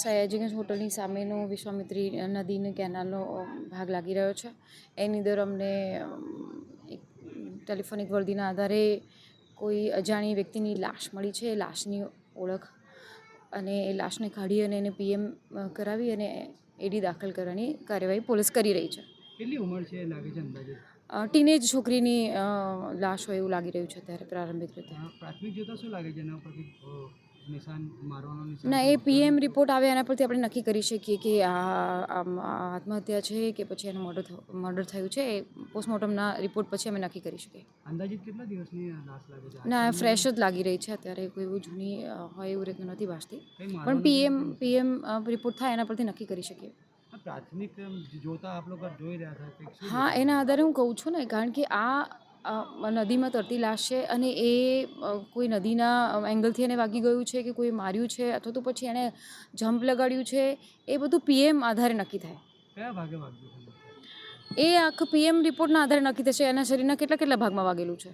સયાજીગંજ હોટલની સામેનો વિશ્વામિત્રી નદીને કેનાલનો ભાગ લાગી રહ્યો છે. એની અંદર અમને એક ટેલિફોનિક વર્દીના આધારે કોઈ અજાણી વ્યક્તિની લાશ મળી છે એ લાશની ઓળખ અને એ લાશને કાઢી અને એને પીએમ કરાવી અને એડી દાખલ કરવાની કાર્યવાહી પોલીસ કરી રહી છે. કેટલી ઉંમર છે લાગે છે અંદાજે? ટીનેજ છોકરીની લાશ હોય એવું લાગી રહ્યું છે અત્યારે પ્રારંભિક રીતે. પ્રાથમિક જોતા શું લાગે છે એના નિશાન મારવાનો નિશાન ના એ પીએમ રિપોર્ટ આવે એના પરથી આપણે નક્કી કરી શકીએ કે આ આત્મહત્યા છે કે પછી એનું મર્ડર મર્ડર થયું છે એ પોસ્ટમોર્ટમના રિપોર્ટ પછી અમે નક્કી કરી શકીએ. અંદાજિત કેટલા દિવસની લાશ લાગે છે? ના ફ્રેશ જ લાગી રહી છે અત્યારે કોઈ એવું જૂની હોય એવું રીતનું નથી વાંચતી. પણ પીએમ પીએમ રિપોર્ટ થાય એના પરથી નક્કી કરી શકીએ. પ્રાથમિક જોતા આપ લોકો જોઈ રહ્યા હતા હા એના આધારે હું કહું છું ને કારણ કે આ નદીમાં તરતી લાશ છે અને એ કોઈ નદીના એંગલથી એને વાગી ગયું છે કે કોઈ માર્યું છે અથવા તો પછી એને જમ્પ લગાડ્યું છે એ બધું પીએમ આધારે નક્કી થાય. કયા ભાગે વાગ્યું એ આખું પીએમ રિપોર્ટના આધારે નક્કી થશે. એના શરીરના કેટલા કેટલા ભાગમાં વાગેલું છે?